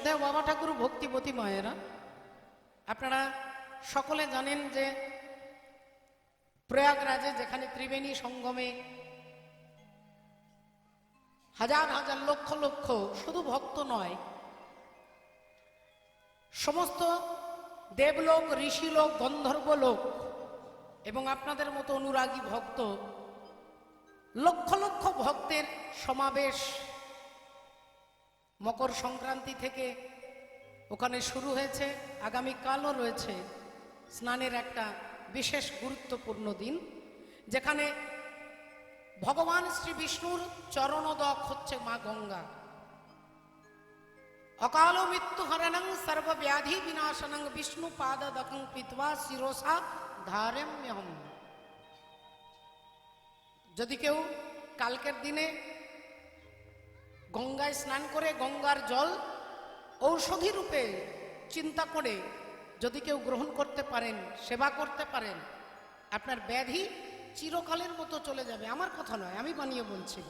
শ্রদ্ধেয় বাবা ঠাকুর ভক্তিবতী মায়েরা, আপনারা সকলে জানেন যে প্রয়াগরাজে যেখানে ত্রিবেণী সঙ্গমে হাজার হাজার লক্ষ লক্ষ শুধু ভক্ত নয়, সমস্ত দেবলোক, ঋষিলোক গন্ধর্ব লোক এবং আপনাদের মতো অনুরাগী ভক্ত লক্ষ লক্ষ ভক্তের সমাবেশ মকর সংক্রান্তি থেকে ওখানে শুরু হয়েছে, আগামীকালও রয়েছে স্নানের একটা বিশেষ গুরুত্বপূর্ণ দিন, যেখানে ভগবান শ্রী বিষ্ণুর চরণদক হচ্ছে মা গঙ্গা। অকাল মৃত্যু হরণং সর্বব্যাধি বিনাশনং বিষ্ণু পাদদকং পিত্বা শিরোসা ধারেম্যহম। যদি কেউ কালকের দিনে গঙ্গায় স্নান করে গঙ্গার জল ঔষধি রূপে চিন্তা করে যদি কেউ গ্রহণ করতে পারেন, সেবা করতে পারেন, আপনার ব্যাধি চিরকালের মতো চলে যাবে। আমার কথা নয়, আমি বানিয়ে বলছি।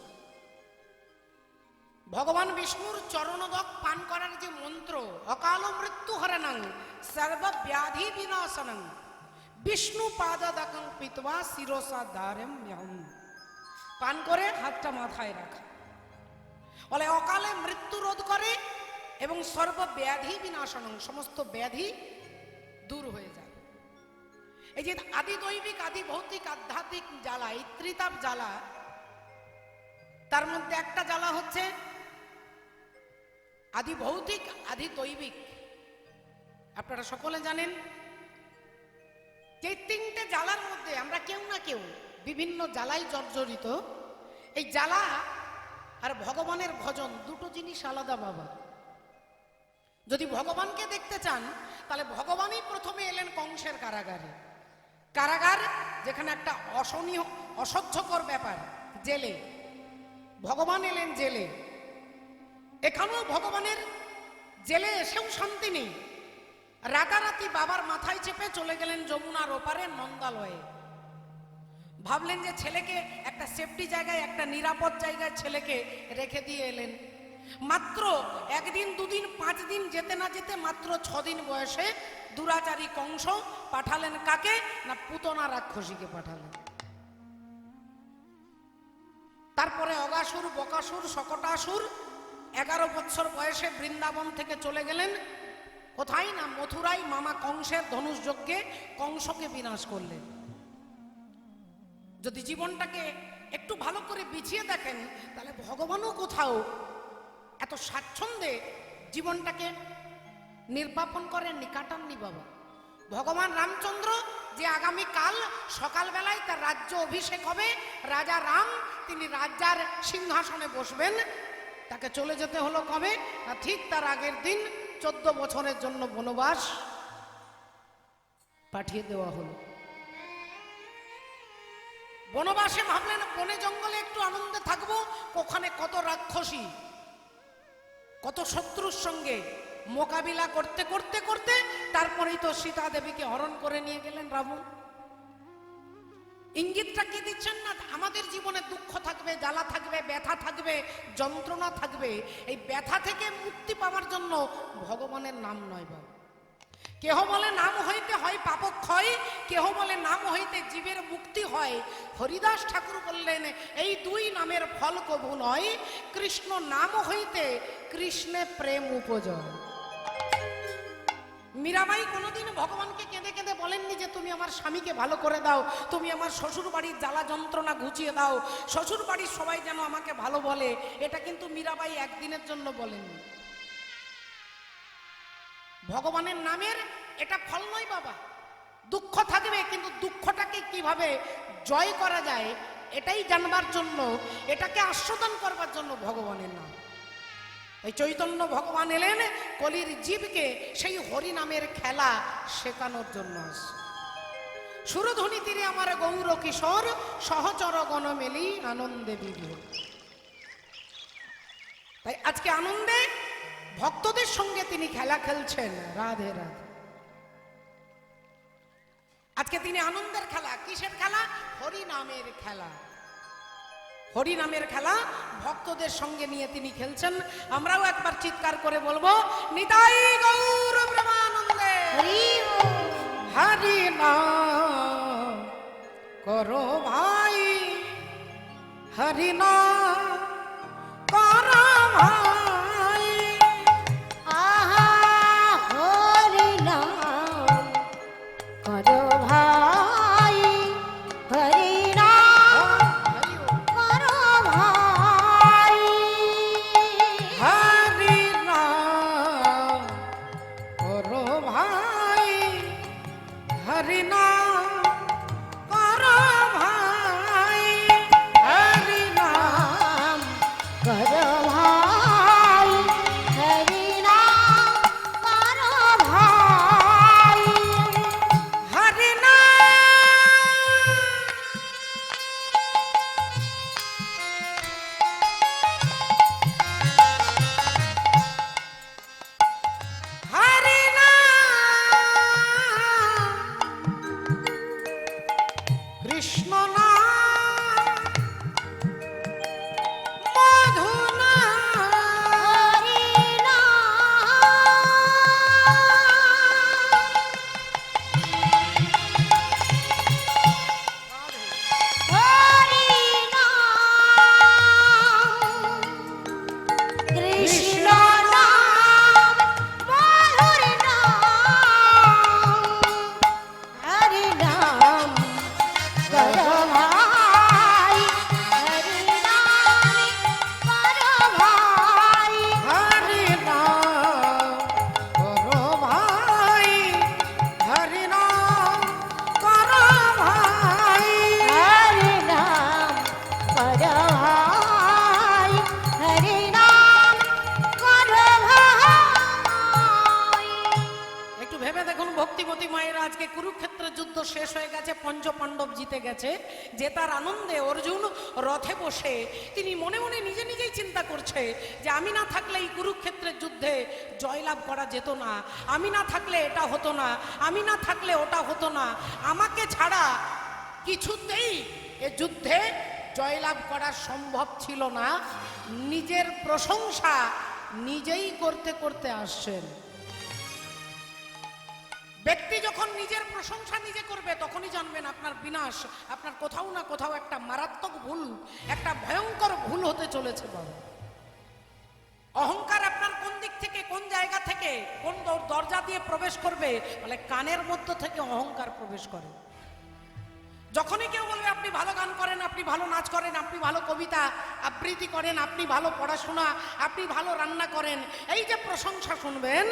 ভগবান বিষ্ণুর চরণদক পান করার যে মন্ত্র, অকাল মৃত্যু হরণং সর্বব্যাধি বিনাশনং, বিষ্ণু পাদদকং পিতবা শিরসা দ্বারেম পান করে হাতটা মাথায় রাখা। বলে, অকালে মৃত্যু রোধ করে এবং সর্বব্যাধি বিনাশনং সমস্ত ব্যাধি দূর হয়ে যায়। এই যে আদি দৈবিক, আদি ভৌতিক, আধ্যাত্মিক জ্বালা, এই ত্রিতাপ জ্বালা, তার মধ্যে একটা জ্বালা হচ্ছে আদি ভৌতিক, আদি দৈবিক। আপনারা সকলে জানেন যে তিনটে জ্বালার মধ্যে আমরা কেউ না কেউ বিভিন্ন জ্বালাই জর্জরিত। এই জ্বালা আর ভগবানের ভজন, দুটো জিনিস আলাদা বাবা। যদি ভগবানকে দেখতে চান, তাহলে ভগবানই প্রথমে এলেন কংসের কারাগারে। কারাগার যেখানে একটা অসহনীয় অসহ্যকর ব্যাপার, জেলে। ভগবান এলেন জেলে। এখানেও ভগবানের জেলে এসেও শান্তি নেই। রাতারাতি বাবার মাথায় চেপে চলে গেলেন যমুনার ওপারে নন্দালয়ে। ভাবলেন যে ছেলেকে একটা সেফটি জায়গায়, একটা নিরাপদ জায়গায় ছেলেকে রেখে দিয়ে এলেন। মাত্র একদিন, দুদিন পাঁচ দিন যেতে না যেতে মাত্র ছদিন বয়সে দুরাচারী কংস পাঠালেন কাকে? না পুতনা রাক্ষসীকে পাঠালেন। তারপরে অগাসুর, বকাসুর সকটাসুর এগারো বছর বয়সে বৃন্দাবন থেকে চলে গেলেন। কোথায় না মথুরাই মামা কংসের ধনুষ যজ্ঞে কংসকে বিনাশ করলেন। যদি জীবনটাকে একটু ভালো করে বিছিয়ে দেখেন, তাহলে ভগবানও কোথাও এত স্বাচ্ছন্দ্যে জীবনটাকে নির্বাপন করেননি কাটাননি বাবা। ভগবান রামচন্দ্র যে আগামী কাল সকালবেলায় তার রাজ্য অভিষেক হবে, রাজা রাম, তিনি রাজ্যার সিংহাসনে বসবেন। তাকে চলে যেতে হলো কবে? না ঠিক তার আগের দিন, চোদ্দ বছরের জন্য বনবাস পাঠিয়ে দেওয়া হলো। বনবাসে ভাবলেন, বনে জঙ্গলে একটু আনন্দে থাকব, ওখানে কত রাক্ষসী, কত শত্রুর সঙ্গে মোকাবিলা করতে করতে করতে, তারপরেই তো সীতা দেবীকে হরণ করে নিয়ে গেলেন রাবণ ইঙ্গিতটা কি দিচ্ছেন না? আমাদের জীবনে দুঃখ থাকবে, জ্বালা থাকবে, ব্যথা থাকবে, যন্ত্রণা থাকবে। এই ব্যথা থেকে মুক্তি পাওয়ার জন্য ভগবানের নাম নয় বাবা। কেহ বলে নাম হইতে হয় পাপক্ষয় কেহ বলে নাম হইতে জীবের মুক্তি হয়। হরিদাস ঠাকুর বললেন, এই দুই নামের ফল কভু নয়, কৃষ্ণ নাম হইতে কৃষ্ণে প্রেম উপজয় মীরাবাই কোনোদিন ভগবানকে কেঁদে কেঁদে বলেননি যে, তুমি আমার স্বামীকে ভালো করে দাও, তুমি আমার শ্বশুর বাড়ির জ্বালা যন্ত্রণা ঘুচিয়ে দাও। শ্বশুর বাড়ির সবাই যেন আমাকে ভালো বলে। এটা কিন্তু মীরাবাই একদিনের জন্য বলেননি। ভগবানের নামের এটা ফল নয় বাবা। দুঃখ থাকবে, কিন্তু দুঃখটাকে কীভাবে জয় করা যায়, এটাই জানবার জন্য, এটাকে আস্বাদন করবার জন্য ভগবানের নাম। এই চৈতন্য ভগবান এলেন, কলির জীবকে সেই হরি নামের খেলা শেখানোর জন্য সুরধ্বনি তীরে আমার গৌর কিশোর, সহচর গণ মেলি আনন্দে বিভোর। তাই আজকে আনন্দে ভক্তদের সঙ্গে তিনি খেলা খেলছেন। রাধে রাধে। আজকে তিনি আনন্দের খেলা। কিসের খেলা? হরি নামের খেলা। হরি নামের খেলা ভক্তদের সঙ্গে নিয়ে তিনি খেলছেন। আমরাও একবার চিৎকার করে বলব নিতাই গৌর প্রেমানন্দে হরি হরি নাম করো ভাই। হরি নাম করো ভাই। করা যেত না। আমি না থাকলে এটা হতো না। আমি না থাকলে ওটা হতো না। আমাকে ছাড়া কিছুতেই এ যুদ্ধে জয়লাভ করা সম্ভব ছিল না। নিজের প্রশংসা নিজেই করতে করতে আসছেন। ব্যক্তি যখন নিজের প্রশংসা নিজে করবে, তখনই জানবেন আপনার বিনাশ, আপনার কোথাও না কোথাও একটা মারাত্মক ভুল, একটা ভয়ঙ্কর ভুল হতে চলেছে বাবা অহংকার আপনার কোন দিক থেকে, কোন জায়গা থেকে, কোন দর- দরজা দিয়ে প্রবেশ করবে? বলে কানের মধ্য থেকে অহংকার প্রবেশ করে। যখনই কেউ বলবে, আপনি ভালো গান করেন, আপনি ভালো নাচ করেন, আপনি ভালো কবিতা আবৃত্তি করেন, আপনি ভালো পড়াশোনা, আপনি ভালো রান্না করেন, এই যে প্রশংসা শুনবেন,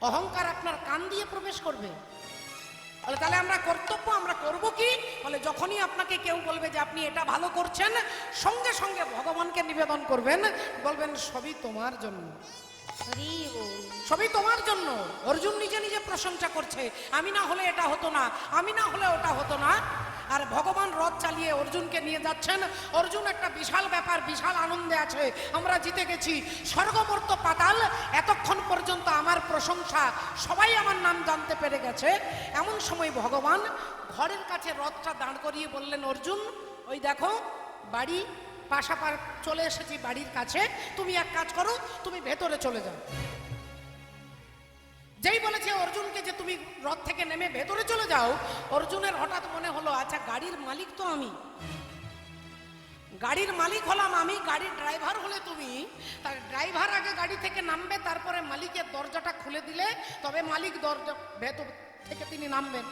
অহংকার আপনার কান দিয়ে প্রবেশ করবে। বলে তাহলে আমরা কর্তব্য আমরা করব কি? বলে যখনই আপনাকে কেউ বলবে যে আপনি এটা ভালো করছেন সঙ্গে সঙ্গে ভগবানকে নিবেদন করবেন বলবেন সবই তোমার জন্য। সবই তোমার জন্য। অর্জুন নিজে নিজে প্রশংসা করছে আমি না হলে এটা হতো না আমি না হলে ওটা হতো না। আর ভগবান রথ চালিয়ে অর্জুনকে নিয়ে যাচ্ছেন। অর্জুন একটা বিশাল ব্যাপার, বিশাল আনন্দে আছে। আমরা জিতে গেছি। স্বর্গমর্ত পাতাল, এতক্ষণ পর্যন্ত আমার প্রশংসা, সবাই আমার নাম জানতে পেরে গেছে। এমন সময় ভগবান ঘরের কাছে রথটা দাঁড় করিয়ে বললেন, অর্জুন, ওই দেখো, বাড়ি পাশাপার চলে এসেছি বাড়ির কাছে। তুমি এক কাজ করো, তুমি ভেতরে চলে যাও। যেই বলেছে অর্জুনকে যে তুমি রথ থেকে নেমে ভেতরে চলে যাও, অর্জুনের হঠাৎ মনে হলো আচ্ছা গাড়ির মালিক তো আমি। গাড়ির মালিক হলাম আমি, গাড়ির ড্রাইভার হলে তুমি। তার ড্রাইভার আগে গাড়ি থেকে নামবে, তারপরে মালিকের দরজাটা খুলে দিলে, তবে মালিক দরজা ভেতর থেকে তিনি নামবেন।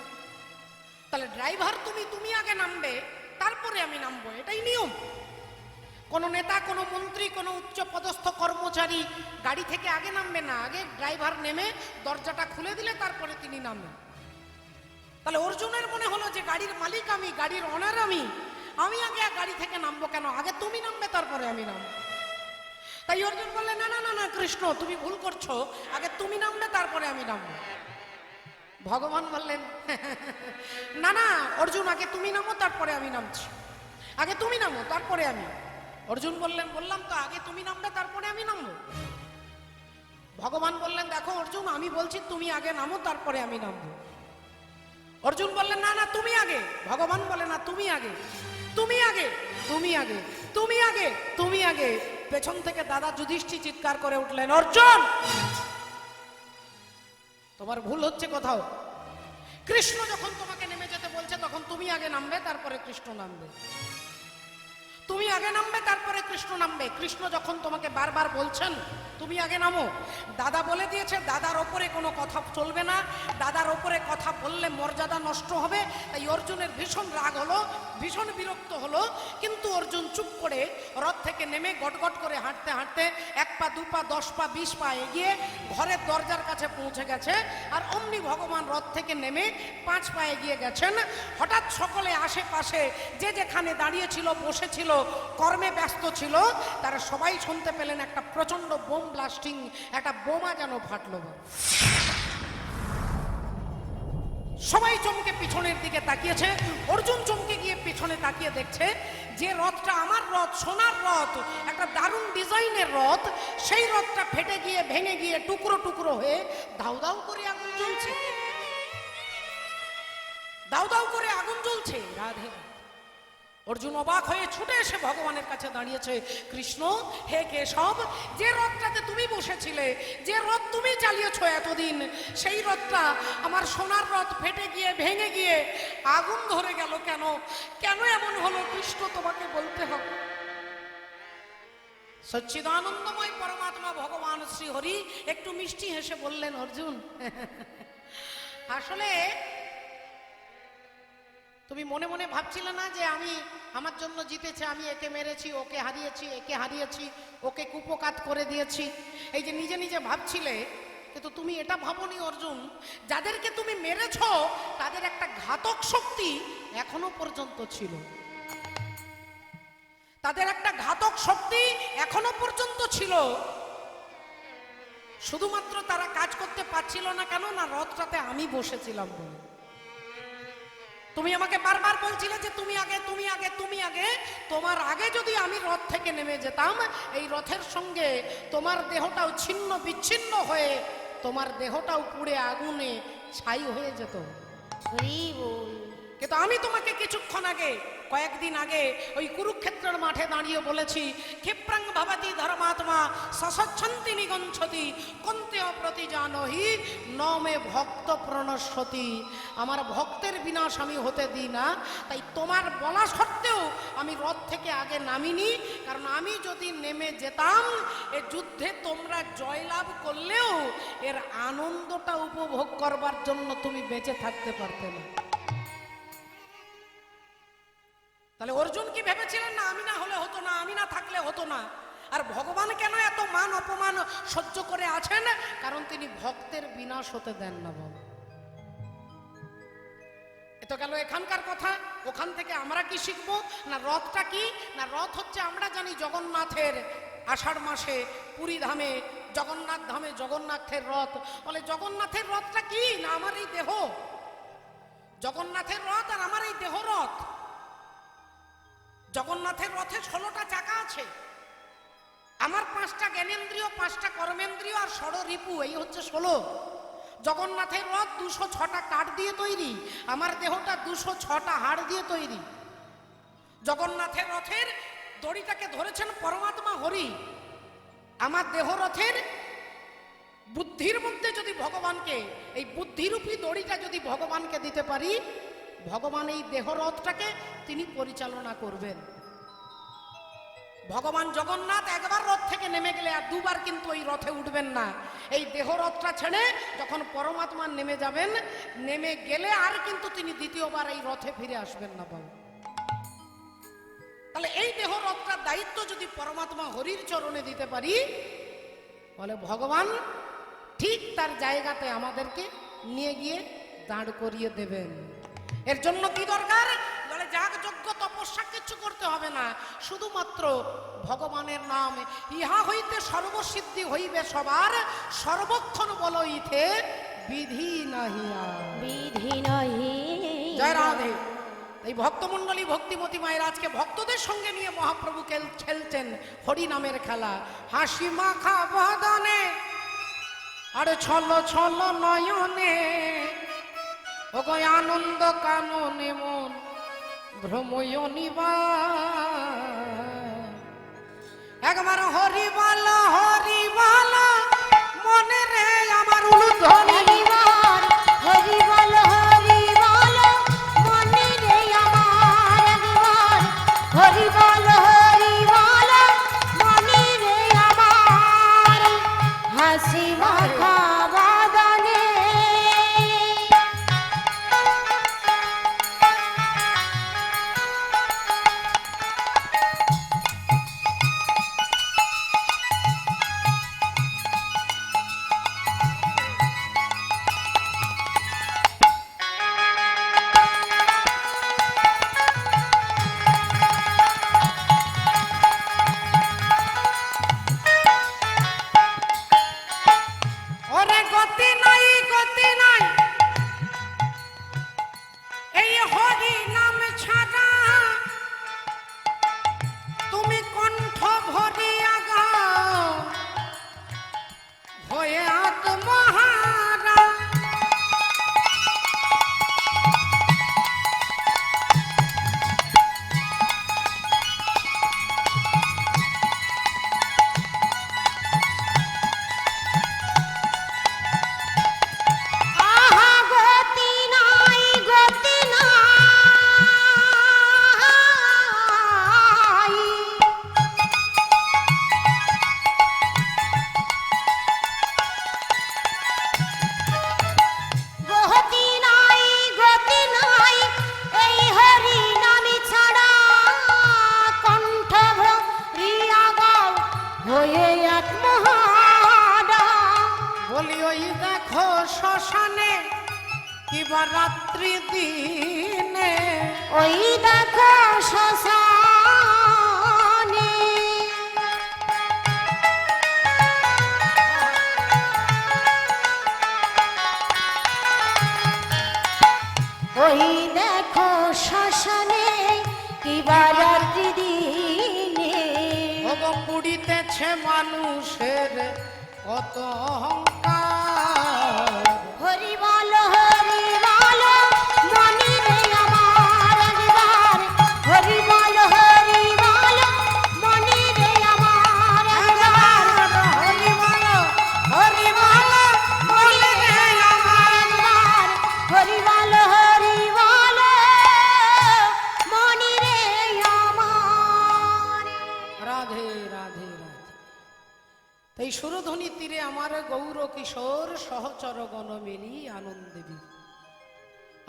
তাহলে ড্রাইভার তুমি তুমি আগে নামবে, তারপরে আমি নামবো, এটাই নিয়ম। কোনো নেতা, কোনো মন্ত্রী, কোনো উচ্চ পদস্থ কর্মচারী গাড়ি থেকে আগে নামবে না, আগে ড্রাইভার নেমে দরজাটা খুলে দিলে তারপরে তিনি নামবেন। তাহলে অর্জুনের মনে হলো যে গাড়ির মালিক আমি, গাড়ির অনার আমি। আমি আগে গাড়ি থেকে নামবো কেন? আগে তুমি নামবে, তারপরে আমি নামবো। তাই অর্জুন বললে, না না না না, কৃষ্ণ, তুমি ভুল করছ। আগে তুমি নামবে, তারপরে আমি নামবো। ভগবান বললেন, না না, অর্জুন, আগে তুমি নামো, তারপরে আমি নামছি। আগে তুমি নামো, তারপরে আমি অর্জুন বললেন, বললাম তো, আগে তুমি নামবে, তারপরে আমি নামবো। ভগবান বললেন, দেখো অর্জুন, আমি বলছি তুমি আগে নামো, তারপরে আমি নামবো। অর্জুন বললেন, না না, তুমি আগে। ভগবান বলে, না, তুমি আগে। তুমি আগে? তুমি আগে। তুমি আগে? তুমি আগে। পেছন থেকে দাদা যুধিষ্ঠি চিৎকার করে উঠলেন, অর্জুন! তোমার ভুল হচ্ছে কোথাও? কৃষ্ণ যখন তোমাকে নেমে যেতে বলছে, তখন তুমি আগে নামবে, তারপরে কৃষ্ণ নামবে। তুমি আগে নামবে, তারপরে কৃষ্ণ নামবে। কৃষ্ণ যখন তোমাকে বারবার বলছেন, তুমি আগে নামো। দাদা বলে দিয়েছে, দাদার ওপরে কোনো কথা চলবে না। দাদার ওপরে কথা বললে মর্যাদা নষ্ট হবে। তাই অর্জুনের ভীষণ রাগ হলো, ভীষণ বিরক্ত হলো। কিন্তু অর্জুন চুপ করে রথ থেকে নেমে গটগট করে হাঁটতে হাঁটতে এক পা, দু পা, দশ পা, বিশ পা এগিয়ে ঘরের দরজার কাছে পৌঁছে গেছে। আর অমনি ভগবান রথ থেকে নেমে পাঁচ পা এগিয়ে গেছেন। হঠাৎ সকলে আশেপাশে যে যেখানে দাঁড়িয়েছিল বসেছিল কর্মে ব্যস্ত ছিল, তারা সবাই শুনতে পেলেন একটা প্রচণ্ড বোম ব্লাস্টিং একটা বোমা যেন ফাটলো। সবাই চমকে পিছনের দিকে তাকিয়েছে, অর্জুন চমকে গিয়ে পিছনে তাকিয়ে দেখছে যে রথটা আমার রথ, সোনার রথ, একটা দারুণ ডিজাইনের রথ, সেই রথটা ফেটে গিয়ে, ভেঙে গিয়ে টুকরো টুকরো হয়ে দাউ দাউ করে আগুন জ্বলছে। দাউ দাউ করে আগুন জ্বলছে। রাধে রাধে। অর্জুন অবাক হয়ে ছুটে এসে ভগবানের কাছে দাঁড়িয়েছে। কৃষ্ণ, হে কেশব, যে রথটাতে তুমি বসেছিলে, যে রথ তুমি চালিয়েছ এতদিন, সেই রথটা আমার সোনার রথ ফেটে গিয়ে, ভেঙে গিয়ে আগুন ধরে গেল কেন? কেন এমন হলো? কৃষ্ণ, তোমাকে বলতে হবে। সচ্চিদানন্দময় পরমাত্মা ভগবান শ্রী হরি একটু মিষ্টি হেসে বললেন, অর্জুন, আসলে তুমি মনে মনে ভাবছিলে না যে আমি আমার জন্য জিতেছে, আমি একে মেরেছি, ওকে হারিয়েছি, একে হারিয়েছি, ওকে কুপকাত করে দিয়েছি? এই যে নিজে নিজে ভাবছিলে, কিন্তু তুমি এটা ভাবনি অর্জুন, যাদেরকে তুমি মেরেছ, তাদের একটা ঘাতক শক্তি এখনও পর্যন্ত ছিল। তাদের একটা ঘাতক শক্তি এখনও পর্যন্ত ছিল। শুধুমাত্র তারা কাজ করতে পারছিল না কেন, না রথটাতে আমি বসেছিলাম বলে। তুমি আমাকে বারবার বলছিলে যে তুমি আগে তুমি আগে তুমি আগে। তোমার আগে যদি আমি রথ থেকে নেমে যেতাম, এই রথের সঙ্গে তোমার দেহটাও ছিন্ন বিচ্ছিন্ন হয়ে, তোমার দেহটাও পুড়ে আগুনে ছাই হয়ে যেত। হরি বল কিন্তু আমি তোমাকে কিছুক্ষণ আগে, কয়েকদিন আগে ওই কুরুক্ষেত্রের মাঠে দাঁড়িয়ে বলেছি, ক্ষিপ্রাং ভবতি ধর্মাত্মা সসচ্ছন্তি নিগঞ্ছতি, কন্তে প্রতি জানহি, নমে ভক্ত প্রণস্বতি আমার ভক্তের বিনাশ আমি হতে দিই না, তাই তোমার বলা সত্ত্বেও আমি রথ থেকে আগে নামিনি, কারণ আমি যদি নেমে যেতাম, এ যুদ্ধে তোমরা জয়লাভ করলেও এর আনন্দটা উপভোগ করবার জন্য তুমি বেঁচে থাকতে পারতে না। তাহলে অর্জুন কি ভেবেছিলেন? না, আমি না হলে হতো না, আমি না থাকলে হতো না। আর ভগবান কেন এত মান অপমান সহ্য করে আছেন? কারণ তিনি ভক্তের বিনাশ হতে দেন না বাবা। এ তো গেল এখানকার কথা। ওখান থেকে আমরা কি শিখব? না রথটা কি? না রথ হচ্ছে আমরা জানি জগন্নাথের আষাঢ় মাসে পুরী ধামে, জগন্নাথ ধামে জগন্নাথের রথ। বলে, জগন্নাথের রথটা কি? না, আমার এই দেহ। জগন্নাথের রথ আর আমার এই দেহ রথ। জগন্নাথের রথে ষোলোটা চাকা আছে। আমার পাঁচটা জ্ঞানেন্দ্রিয়, পাঁচটা কর্মেন্দ্রিয় আর ষড়রিপু এই হচ্ছে ষোলো। জগন্নাথের রথ দুশো ছটা কাঠ দিয়ে তৈরি, আমার দেহটা দুশো ছটা হাড় দিয়ে তৈরি। জগন্নাথের রথের দড়িটাকে ধরেছেন পরমাত্মা হরি। আমার দেহ রথের বুদ্ধির মধ্যে যদি ভগবানকে, এই বুদ্ধিরূপী দড়িটা যদি ভগবানকে দিতে পারি ভগবান এই দেহরথটাকে তিনি পরিচালনা করবেন। ভগবান জগন্নাথ একবার রথ থেকে নেমে গেলে আর দুবার কিন্তু ওই রথে উঠবেন না। এই দেহ রথটা ছেড়ে যখন পরমাত্মা নেমে যাবেন, নেমে গেলে আর কিন্তু তিনি দ্বিতীয়বার এই রথে ফিরে আসবেন না বাবু। তাহলে এই দেহ রথটার দায়িত্ব যদি পরমাত্মা হরির চরণে দিতে পারি, বলে ভগবান ঠিক তার জায়গাতে আমাদেরকে নিয়ে গিয়ে দাঁড় করিয়ে দেবেন। এর জন্য কি দরকার? বলে যাগ যজ্ঞ তপস্যা কিছু করতে হবে না। শুধুমাত্র ভগবানের নাম। ইহা হইতে সর্বসিদ্ধি হইবে সবার। সর্বক্ষণ বল ইথে বিধি নাহিয়া বিধি নহি জয় রাধে এই ভক্তমণ্ডলী ভক্তিমতী মায়ের আজকে ভক্তদের সঙ্গে নিয়ে মহাপ্রভু খেল- খেলছেন হরি নামের খেলা। হাসি মাখা বদনে আর ছল ছল নয়নে আনন্দ কানন মন ভ্রময় নিবা একবার হরিবালা হরিবালা হরি বল মনে রে আমার উলুধ্বনি। কিবা রাত্রি দিনে? ওই দেখো শ্মশানে ওই দেখো শ্মশানে কিবা রাত্রি দিনে? ভোগ পুড়িতেছে মানুষের কত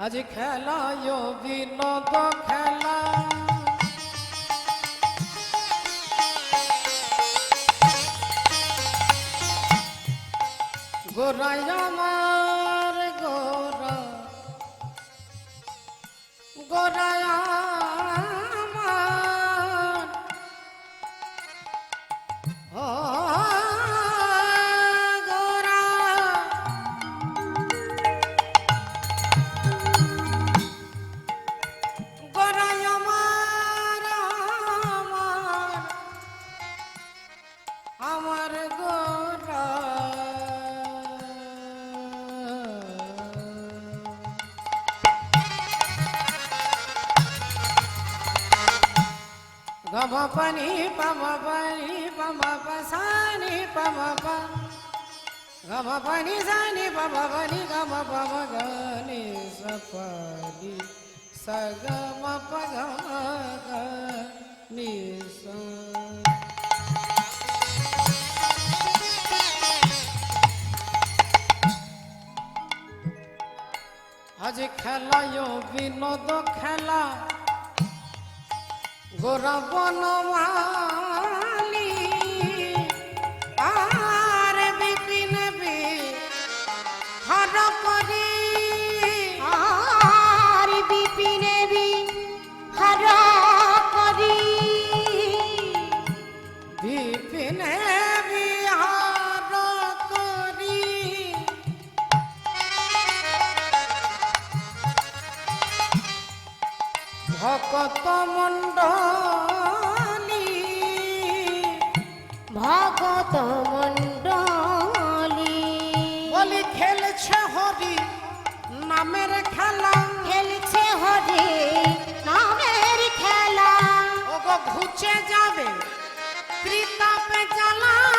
আজ খেলায় গম পানি পম পানি পম পসানি পম প গম পানি সানি পম পানি গম পম গনি সপানি সগম পগম গনি স আজ খেলায় বিনোদ খেলা গোরা বনমালি কত মন্ডলি ভগত মন্ডলি বলি খেলছে হরি নামের খেলা। খেলছে হরি নামের খেলা। ওগো ঘুচে যাবে ত্রিতাপে জ্বালা।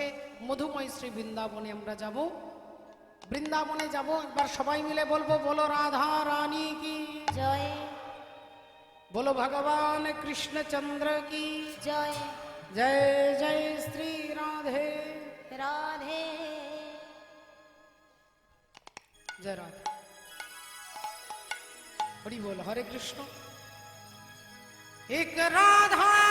থেকে মধুময় শ্রী বৃন্দাবনে আমরা যাব। বৃন্দাবনে যাব একবার সবাই মিলে বলব বলো রাধা রানী কি? জয়। বলো ভগবান কৃষ্ণ চন্দ্র কি? জয়। জয় জয় শ্রী রাধে। রাধে। জয় রাধে। হরি বল হরে কৃষ্ণ। এক রাধা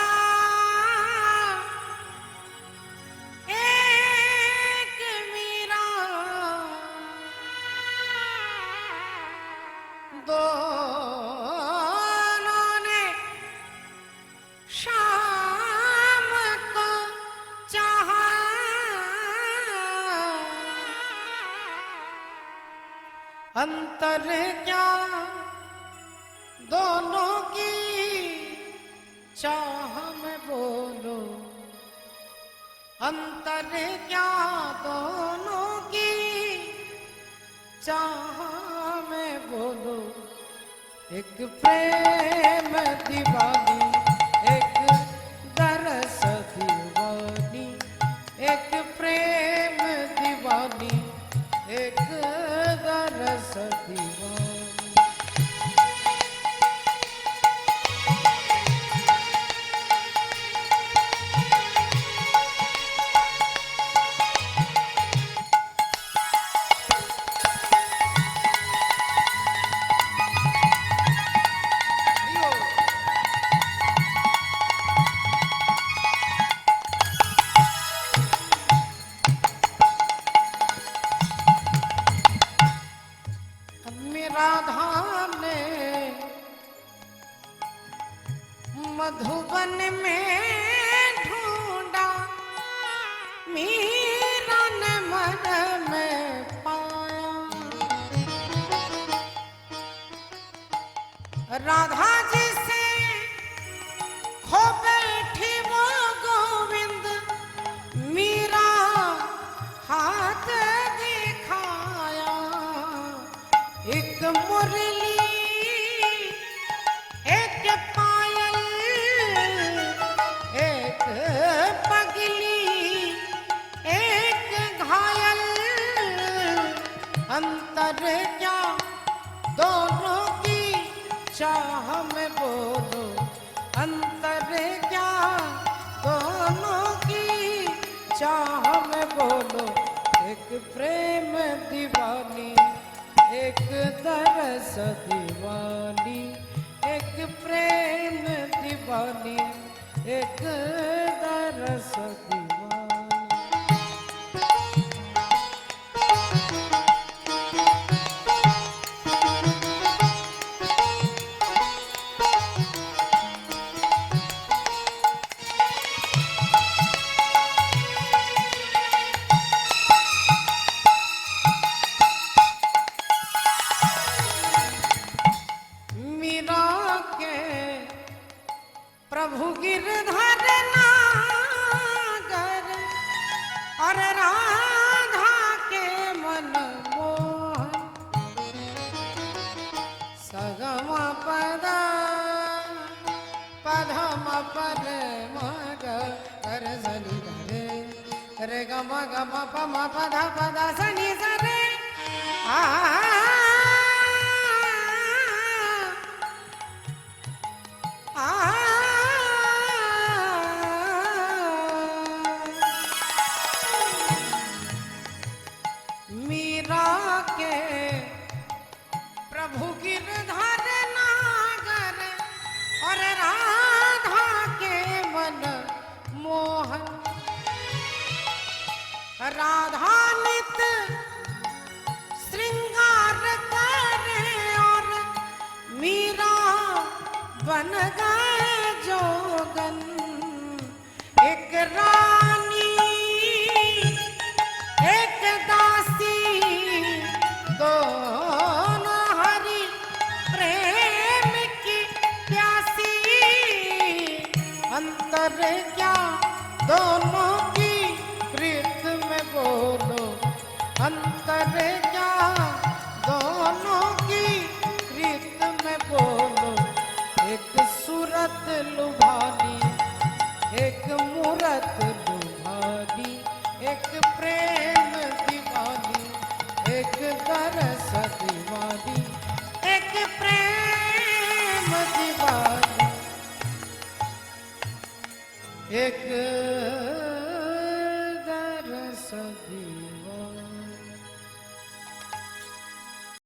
让他。वाली एक प्रेम दीवानी एक दरस दी रे ग म ग म प म प ध प द स नि स रे आ आ